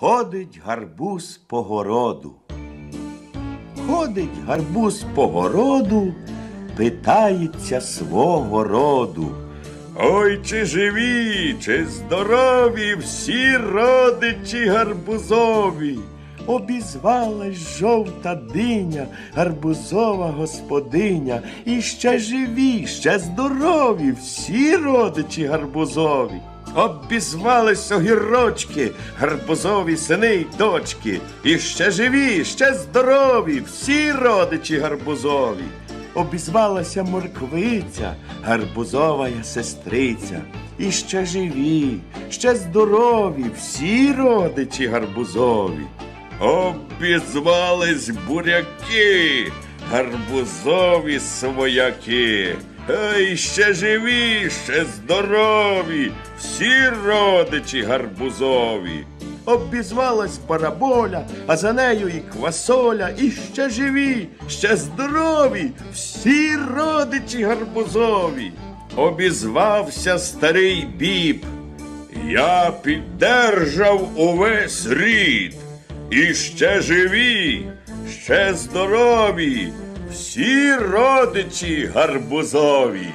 Ходить гарбуз по городу. Ходить гарбуз по городу, питається свого роду. Ой, чи живі, чи здорові всі родичі гарбузові. Обізвалась жовта диня, гарбузова господиня, і ще живі, ще здорові, всі родичі гарбузові. Обізвались огірочки, гарбузові сини й дочки, і ще живі, ще здорові, всі родичі гарбузові. Обізвалася морквиця, гарбузова сестриця. І ще живі, ще здорові, всі родичі гарбузові. Обізвались буряки, гарбузові свояки. Ей, ще живі, ще здорові, всі родичі гарбузові. Обізвалась бараболя, а за нею і квасоля, і ще живі, ще здорові, всі родичі гарбузові. Обізвався старий біб. Я піддержав увесь рід, і ще живі, ще здорові, всі родичі гарбузові.